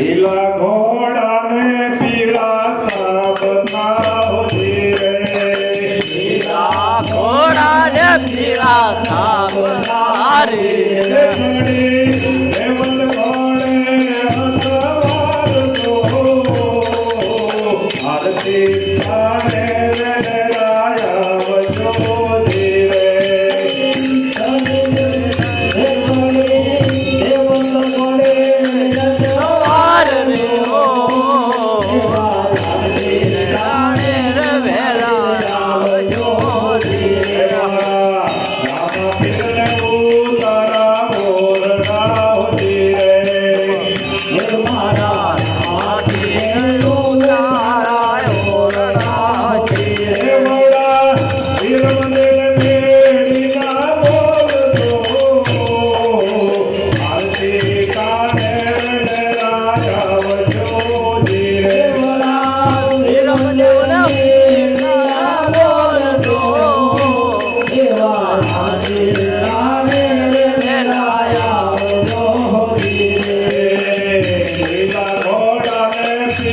લીલા ઘોડાને પીળા સાબતા ધીરે લીલા ઘોડા ને પીળા સાબ તારી હેમંત ઘોડે હથવાર તો આરતી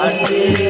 Hare